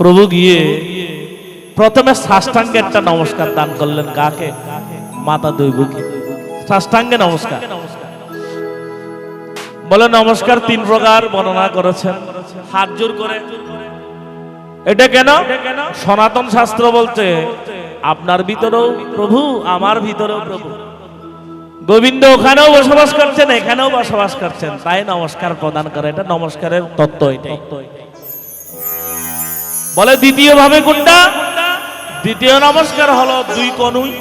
প্রভু গিয়ে প্রথমে সাষ্টাঙ্গে একটা নমস্কার দান করলেন কাকে? মাতা দৈবকে। সাষ্টাঙ্গে নমস্কার। বলে, নমস্কার, তিন প্রকার বর্ণনা করেছেন। হাত জোর করে। এটা কেন? সনাতন শাস্ত্র বলছে, আপনার ভিতরেও প্রভু, আমার ভিতরেও প্রভু। গোবিন্দ ওখানেও বসবাস করছেন, এখানেও বসবাস করছেন। তাই নমস্কার প্রদান করে। এটা নমস্কারের তত্ত্ব এটাই। বলে দ্বিতীয় ভাবে কোনটা? দ্বিতীয় নমস্কার হলো দুই কনুই,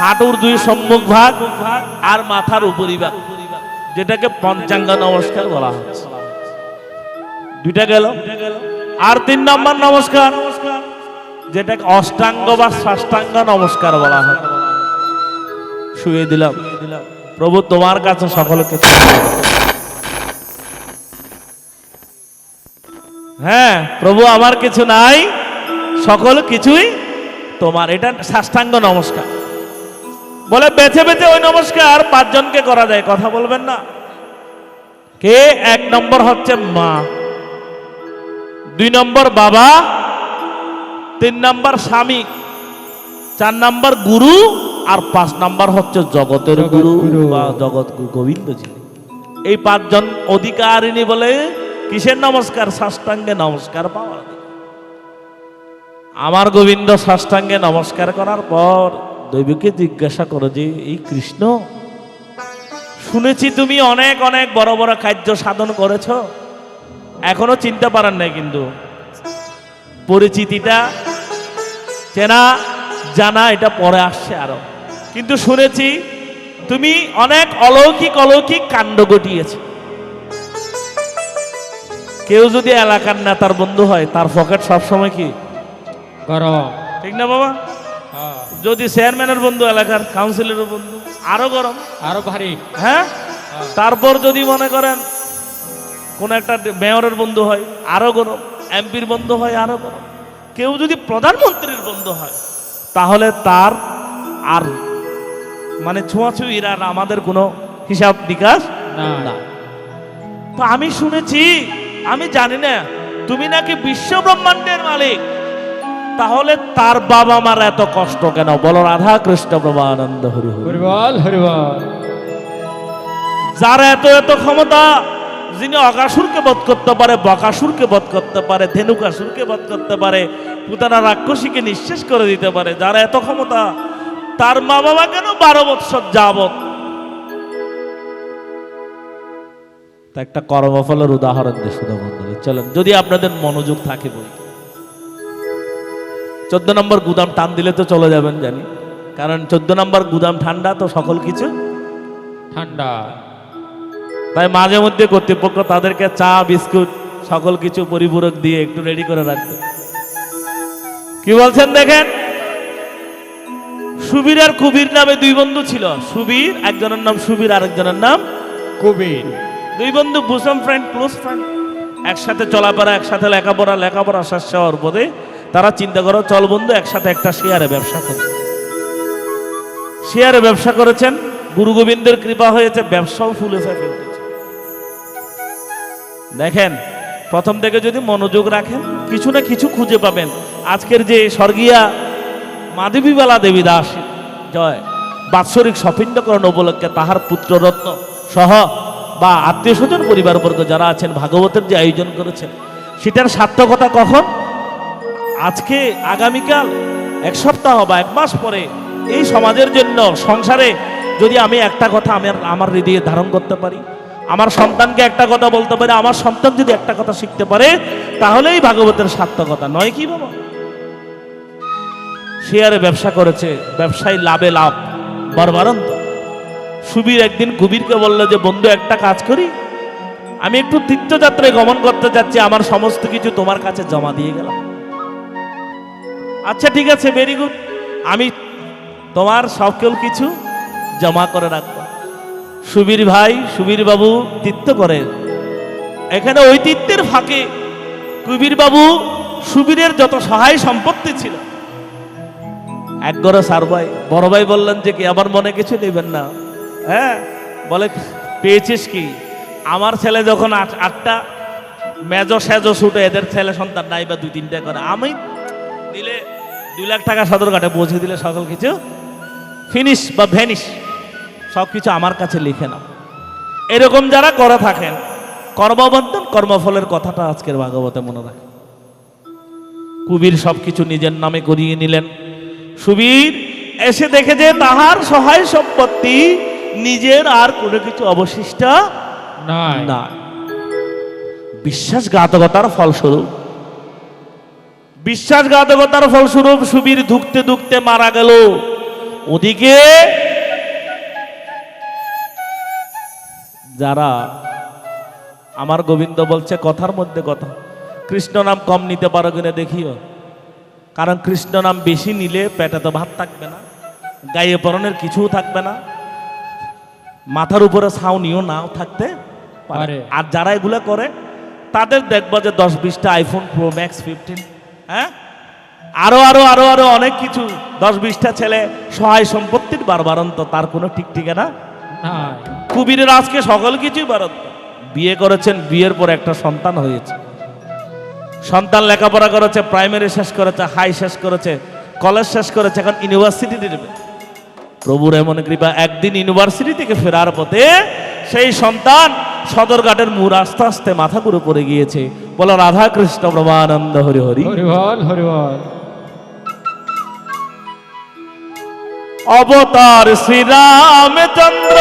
হাঁটুর দুই সম্মুখ ভাগ আর মাথার উপরি ভাগ, যেটাকে পঞ্চাঙ্গ নমস্কার বলা হচ্ছে। দুইটা গেল। আর তিন নম্বর নমস্কার, যেটাকে অষ্টাঙ্গ বা ষষ্ঠাঙ্গ নমস্কার বলা হয়। শুয়ে দিলাম। প্রভু, তোমার কাছে সকলকে হ্যাঁ প্রভু আমার কিছু নাই, সকল কিছুই তোমার। এটা সাষ্টাঙ্গ নমস্কার। বলে বেছে বেছে ওই নমস্কার পাঁচজনকে করা যায়, কথা বলবেন না। কে? এক নম্বর হচ্ছে মা, দুই নম্বর বাবা, তিন নম্বর স্বামী, চার নম্বর গুরু, আর পাঁচ নম্বর হচ্ছে জগতের গুরু। বা জগৎ গোবিন্দজি। এই পাঁচজন অধিকারিণী বলে কিসের নমস্কার? সাষ্টাঙ্গে নমস্কার পাওয়া আমার গোবিন্দ সাষ্টাঙ্গে নমস্কার করার পর দৈবকে জিজ্ঞাসা করো যে, এই কৃষ্ণ, শুনেছি তুমি অনেক অনেক বড় বড় কার্য সাধন করেছ। এখনও চিনতে পারেন নাই কিন্তু। পরিচিতিটা চেনা, জানা, এটা পরে আসছে আরও। কিন্তু শুনেছি তুমি অনেক অলৌকিক অলৌকিক কাণ্ড ঘটিয়েছ। কেউ যদি এলাকার নেতার বন্ধু হয় তার পকেট সবসময় কি? গরম। ঠিক না বাবা? হ্যাঁ। যদি চেয়ারম্যানের বন্ধু এলাকার কাউন্সিলরের বন্ধু আরও গরম। আরও ভারী। হ্যাঁ? তারপর যদি মনে করেন কোন একটা মেয়রের বন্ধু হয় আরও গরম। এমপির বন্ধু হয় আরও গরম। কেউ যদি প্রধানমন্ত্রীর বন্ধু হয় তাহলে তার আর মানে ছোঁয়াছুঁয়ির আর আমাদের কোনো হিসাব বিকাশ না। না। তো আমি শুনেছি আমি জানি না তুমি নাকি বিশ্ব ব্রহ্মাণ্ডের মালিক। তাহলে তার বাবা মার এত কষ্ট কেন? বলো রাধা কৃষ্ণ প্রভানন্দ হরি হরি। হরিবল হরিবল। যার এত এত ক্ষমতা যিনি অকাসুরকে বধ করতে পারে বকাসুরকে বধ করতে পারে ধেনুকাসুরকে বধ করতে পারে পুতানা রাক্ষসীকে নিঃশেষ করে দিতে পারে যার এত ক্ষমতা তার মা বাবা কেন বারো বৎসর যাবত তা একটা কর্মফলের উদাহরণ দিয়ে শুধু বন্ধু চলেন যদি আপনাদের মনোযোগ থাকে বই চোদ্দ নম্বর গুদাম টান দিলে তো চলে যাবেন জানি। কারণ চোদ্দ নম্বর গুদাম ঠান্ডা তো সকল কিছু ঠান্ডা। তাই মাঝে মধ্যে কর্তৃপক্ষ তাদেরকে চা বিস্কুট সকল কিছু পরিপূরক দিয়ে একটু রেডি করে রাখবে। কি বলছেন দেখেন? সুবীর আর কুবির নামে দুই বন্ধু ছিল। সুবীর একজনের নাম সুবীর আরেকজনের নাম কুবির। দুই বন্ধু বুসম ফ্রেন্ড ক্লোজ ফ্রেন্ড একসাথে চলাফেরা, একসাথে লেখাপড়া লেখাপড়া শেষ হওয়ার পরে তারা চিন্তা করো, চল বন্ধু, একসাথে একটা শেয়ারে ব্যবসা করি। শেয়ারে ব্যবসা করেছেন, গুরু গোবিন্দের কৃপা হয়েছে, ব্যবসাও ফুলে ফেপে দেখেন, প্রথম থেকে যদি মনোযোগ রাখেন, কিছু না কিছু খুঁজে পাবেন। আজকের যে স্বর্গীয়া মাধবীবালা দেবী দাস, জয়। বাৎসরিক সফিন্ডকরণ উপলক্ষে তাহার পুত্ররত্ন সহ বা আত্মীয় স্বজন পরিবারবর্গ যারা আছেন, ভাগবতের যে আয়োজন করেছেন, সেটার সার্থকতা কখন? আজকে, আগামীকাল, এক সপ্তাহ বা এক মাস পরে এই সমাজের জন্য, সংসারে যদি আমি একটা কথা আমি আমার হৃদয়ে ধারণ করতে পারি, আমার সন্তানকে একটা কথা বলতে পারি, আমার সন্তান যদি একটা কথা শিখতে পারে, তাহলেই ভাগবতের সার্থকতা। নয় কি বাবা? শেয়ারে ব্যবসা করেছে, ব্যবসায় লাভে লাভ, বরবারন্ত। সুবীর একদিন কুবিরকে বলল যে, বন্ধু, একটা কাজ করি। আমি একটু তীর্থযাত্রায় গমন করতে যাচ্ছি, আমার সমস্ত কিছু তোমার কাছে জমা দিয়ে গেলাম। আচ্ছা ঠিক আছে ভেরি গুড আমি তোমার সকল কিছু জমা করে রাখব। সুবীর ভাই, সুবীর বাবু তীর্থ করেন এখানে ওই তীর্থের ফাঁকে কুবীর বাবু সুবীরের যত সহায় সম্পত্তি ছিল এক সার ভাই, বড় ভাই বললেন যে, কি, আমার মনে কিছু নেবেন না? হ্যাঁ বলে, পেয়েছিস কি? আমার ছেলে যখন আট- আটটা, মেজো সেজো ছুটে এদের ছেলে সন্তান নাই বা দুই, তিনটা করে। আমি দিলে দুই লাখ টাকা সদরঘাটে পৌঁছে দিলে সকল কিছু ফিনিশ বা ভ্যানিশ সব কিছু আমার কাছে লিখে নাও। এরকম যারা করে থাকেন, কর্মবন্ধন, কর্মফলের কথাটা আজকের ভাগবতে মনে রাখেন কুবির সবকিছু নিজের নামে করিয়ে নিলেন। সুবীর এসে দেখে যে তাহার সহায় সম্পত্তি নিজের আর কোনো কিছু অবশিষ্ট নাই। না বিশ্বাসঘাতকতার ফলস্বরূপ। বিশ্বাসঘাতকতার ফলস্বরূপ সুবীর ধুকতে ধুকতে মারা গেল। ওদিকে যারা আমার গোবিন্দ বলছে কথার মধ্যে কথা কৃষ্ণ নাম কম নিতে পারো কিনা দেখিও। কারণ কৃষ্ণ নাম বেশি নিলে পেটে তো ভাত থাকবে না গায়ে পরনের কিছুও থাকবে না। মাথার উপরে ছাউনিও নাও থাকতে পারে। আর। যারা এগুলো করে তাদের দেখব যে দশ বিশটা আইফোন প্রো ম্যাক্স ফিফটিন হ্যাঁ? আরও আরও আরও আরও অনেক কিছু। দশ বিশটা ছেলে সহায় সম্পত্তির বারবারন্ত তার কোনো ঠিক ঠিকানা কুবিরের আজকে সকল কিছুই বারন্ত বিয়ে করেছেন বিয়ের পর একটা সন্তান হয়েছে। সন্তান লেখাপড়া করেছে প্রাইমারি শেষ করেছে হাই শেষ করেছে কলেজ শেষ করেছে এখন ইউনিভার্সিটি দেবে প্রভুর এমন কৃপা একদিন ইউনিভার্সিটি থেকে ফেরার পথে সেই সন্তান সদরঘাটের মুর আস্তে আস্তে মাথা করে পড়ে গিয়েছে। বলো রাধা কৃষ্ণ প্রমানন্দ হরি। হরি অবতার শ্রীরামচন্দ্র।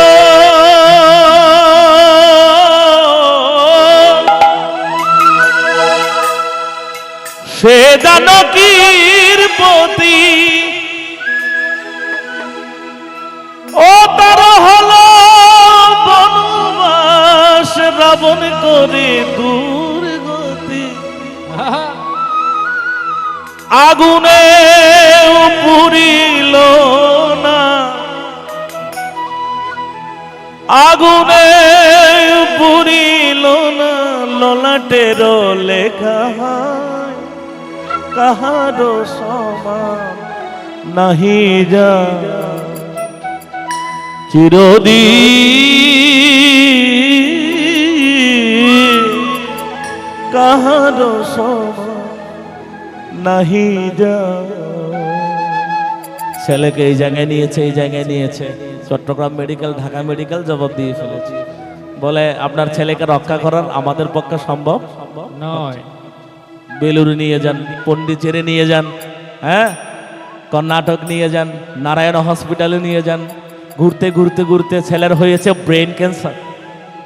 সে জানকীর পতি ও তার হল বনবাস রাবণ করে দূর গতি। আগুনে পুরিল না। আগুনে পুরিল না। ললাটের লেখা কাহারো সমান নাহি যা চিরদি কাহারো নাহি যা ছেলেকে এই জায়গায় নিয়েছে এই জায়গায় নিয়েছে। চট্টগ্রাম মেডিকেল ঢাকা মেডিকেল জবাব দিয়ে ফেলেছে। বলে আপনার ছেলেকে রক্ষা করার আমাদের পক্ষে সম্ভব? নয়। বেলুর নিয়ে যান পন্ডিচেরি নিয়ে যান হ্যাঁ? কর্ণাটক নিয়ে যান নারায়ণ হসপিটালে নিয়ে যান ঘুরতে ঘুরতে ঘুরতে ছেলের হয়েছে ব্রেন ক্যান্সার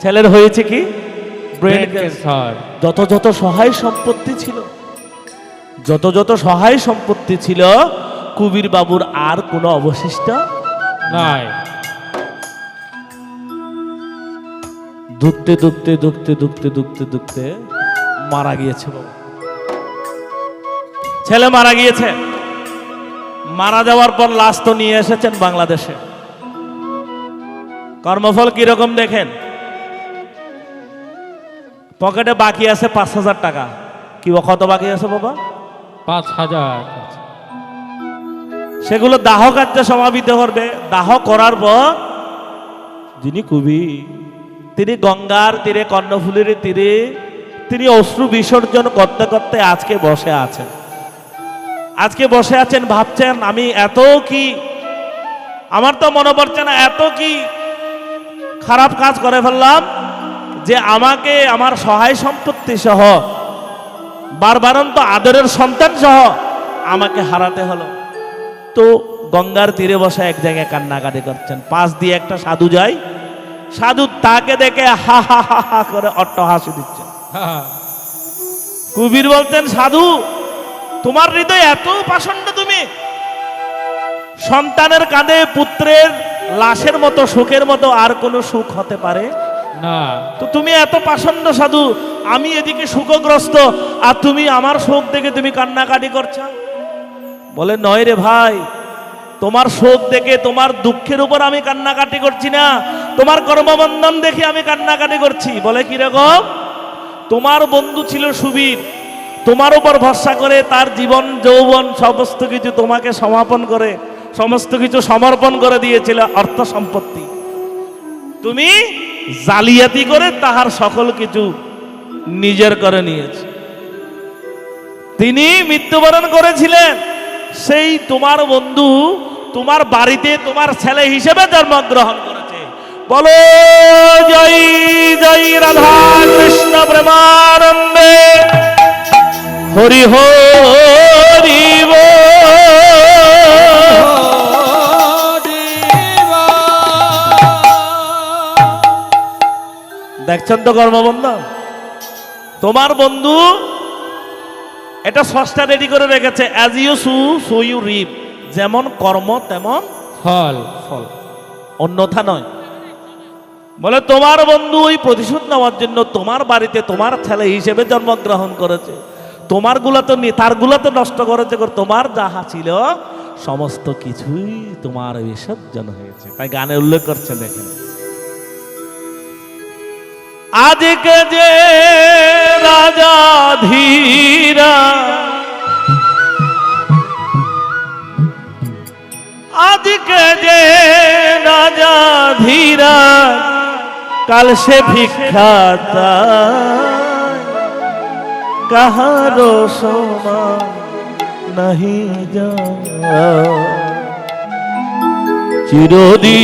ছেলের হয়েছে কি? ব্রেন ক্যান্সার যত যত সহায় সম্পত্তি ছিল যত যত সহায় সম্পত্তি ছিল কুবির বাবুর আর কোনো অবশিষ্ট নাই। দুঃখতে দুঃখতে দুঃখতে দুঃখতে দুঃখতে দুঃখতে মারা গিয়েছে বাবু। ছেলে মারা গিয়েছে। মারা যাওয়ার পর লাশ তো নিয়ে এসেছেন বাংলাদেশে। কর্মফল কীরকম দেখেন? পকেটে বাকি আছে পাঁচ হাজার টাকা। কি কত বাকি আছে বাবা? পাঁচ হাজার। সেগুলো দাহ কার্যে সমাপিত করবে। দাহ করার পর যিনি কবি তিনি গঙ্গার তীরে কর্ণফুলের তীরে তিনি অশ্রু বিসর্জন করতে করতে আজকে বসে আছেন। আজকে বসে আছেন ভাবছেন আমি এত কি? আমার তো মনে পড়ছে না এত কি খারাপ কাজ করে ফেললাম যে আমাকে আমার সহায় সম্পত্তি সহ বারবারন্ত আদরের সন্তান সহ আমাকে হারাতে হলো। তো গঙ্গার তীরে বসে এক জায়গায় কান্নাকাটি করছেন। পাশ দিয়ে একটা সাধু যায়। সাধু তাকে দেখে হা হা হা হা করে অট্ট হাসি দিচ্ছেন। হা, কবির বলতেন সাধু তোমার হৃদয় এত পাষণ্ড তুমি। সন্তানের কাঁধে পুত্রের লাশের মতো সুখের মতো আর কোনো সুখ হতে পারে? না। তো তুমি এত পাষণ্ড সাধু আমি এদিকে সুখগ্রস্ত আর তুমি আমার শোক দেখে তুমি কান্নাকাটি করছ? বলে নয় রে ভাই তোমার শোক দেখে তোমার দুঃখের উপর আমি কান্নাকাটি করছি না। তোমার কর্মবন্ধন দেখে আমি কান্নাকাটি করছি। বলে কীরকম তোমার বন্ধু ছিল সুবীর। তোমার উপর ভরসা করে তার জীবন যৌবন সমস্ত কিছু তোমাকে সমাপন করে। সমস্ত কিছু সমর্পণ করে দিয়েছিল অর্থ সম্পত্তি। তুমি জালিয়াতি করে তাহার সকল কিছু নিজের করে নিয়েছে। তিনি মৃত্যুবরণ করেছিলেন। সেই তোমার বন্ধু তোমার বাড়িতে তোমার ছেলে হিসেবে জন্মগ্রহণ করেছে। বলো, জয় জয় রাধা কৃষ্ণ প্রেমানন্দে। হরি হরি বল। দেখছেন তো কর্মবন্ধ? তোমার বন্ধু এটা সস্তা রেডি করে রেখেছে। As you sow so you reap যেমন কর্ম, তেমন ফল। ফল। অন্যথা নয়। বলে, তোমার বন্ধু ওই প্রতিশোধ নেওয়ার জন্য তোমার বাড়িতে তোমার ছেলে হিসেবে জন্মগ্রহণ করেছে। তোমারগুলা তো তারগুলা তো নষ্ট করেছে তোমার যাহা ছিল, সমস্ত কিছুই তোমার বিসর্জন হয়েছে। তাই গানে উল্লেখ করছে, দেখেন। আজকে যে রাজা ধীরা, আজকে যে রাজা ধীরা, কাল সে ভিক্ষাতা কাহারো সমান নাহি যা চিরদি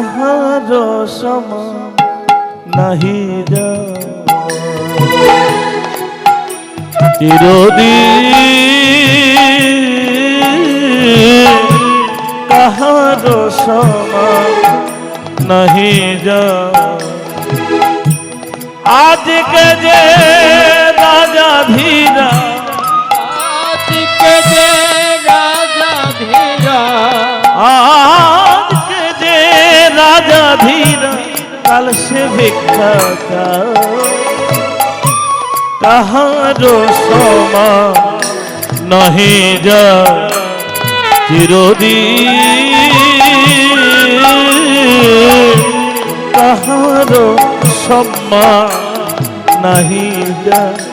কাহারো সমান নাহি যা চিরদিন কাহার সমান নাহি যা আজকে যে রাজা ধীরা কাল সে ভিক্ষাতা কাহার সমা নহে যা চিরদিন। কাহার সম্মান নাহি যা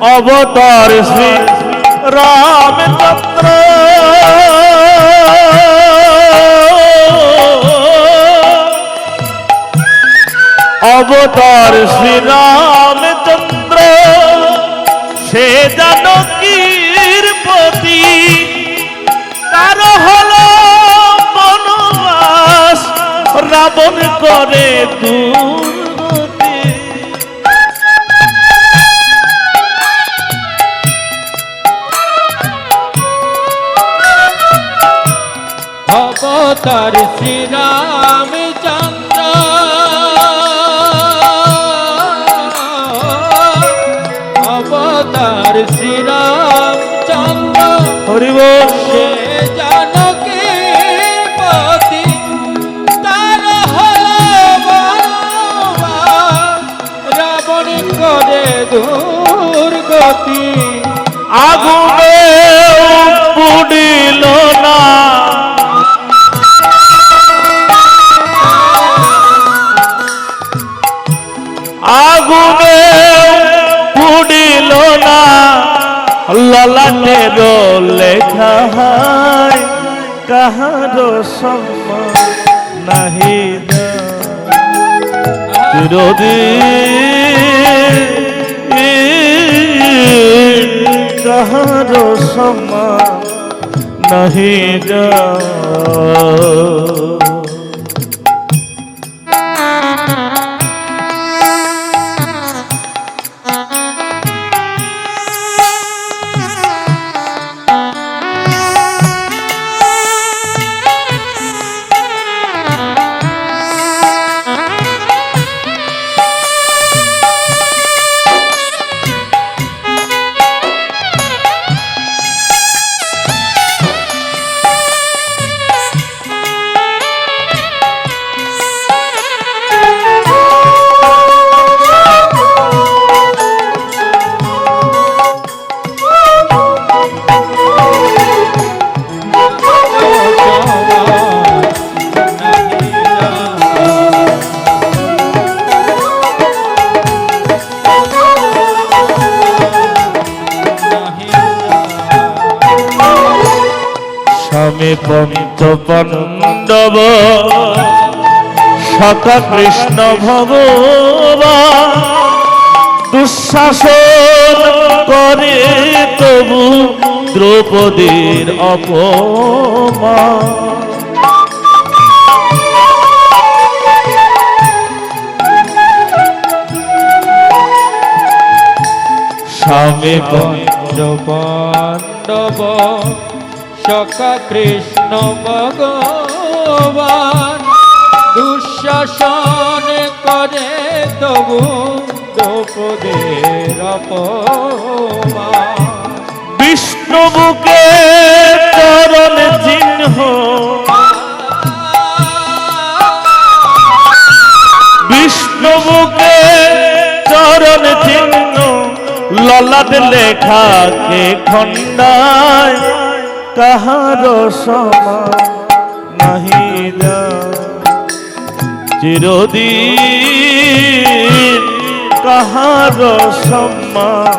অবতার শ্রী রামচন্দ্র। অবতার শ্রী রামচন্দ্র, সে জানকীর পতি তার হলো বনবাস রাবণ করে দুর্গতি অবতার শ্রীরামচন্দ্র অবতার শ্রীরামচন্দ্র হরিব সে ললাটের লেখা হয় কাহার সম্মান নাহি চিরদিন কাহার সমান নাহি যা পঞ্চ পাণ্ডব সকা কৃষ্ণ ভগবান দুঃশাসন করে তবু দ্রৌপদীর অপমান। স্বামী পঞ্চ পাণ্ডব সখা কৃষ্ণ ভগবান। দুঃশাসন করে তবু দ্রৌপদের বিষ্ণু বুকে চরণ চিহ্ন। বিষ্ণু বুকে চরণ চিহ্ন। ললাট লেখা কে খণ্ডায়। কাহার সমান নাহি চিরদিন কাহার সম্মান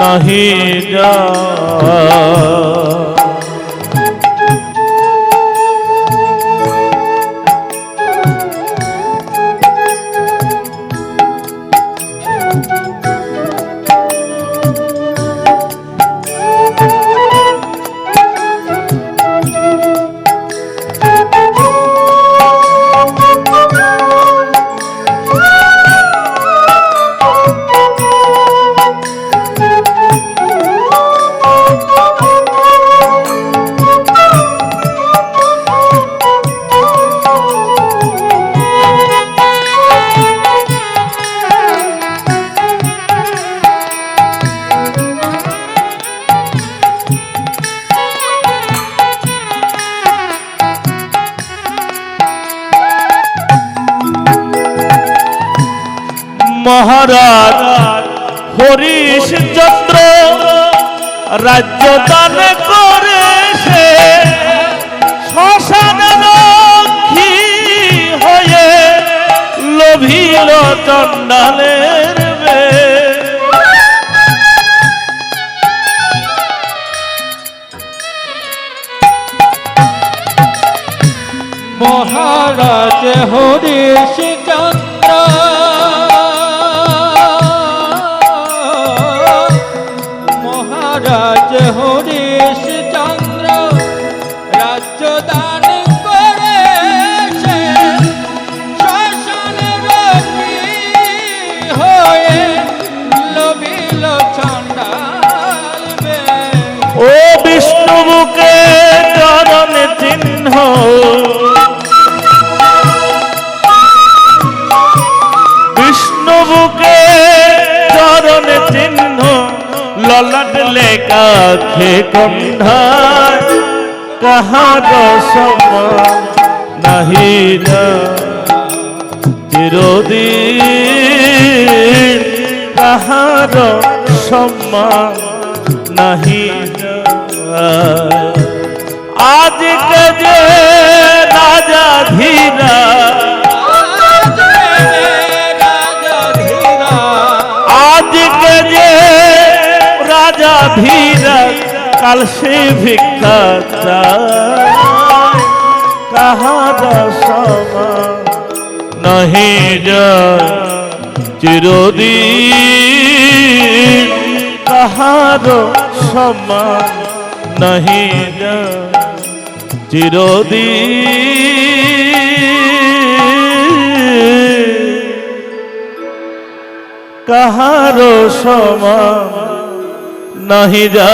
নাহি যা রাজ্য দান করে সে শ্মশান রক্ষী হয়ে লোভিল চণ্ডালের। মহারাজ হরিশ চন্দ্র বিষ্ণু বুকে চরণ চিহ্ন, ললাট লেখা খে কণ্ঠায় কাহার সমান নাহি যা চিরদিন কাহার সম্মান নাহি যায়। আজকে যে রাজা ধীরা আজকে যে রাজা ধীরা, কাল সে ভিক্ষা চায়। কাহার সমান নহি চিরদিন কাহার সমান নহি যায় চিরদিন কাহার সমা নাহি যা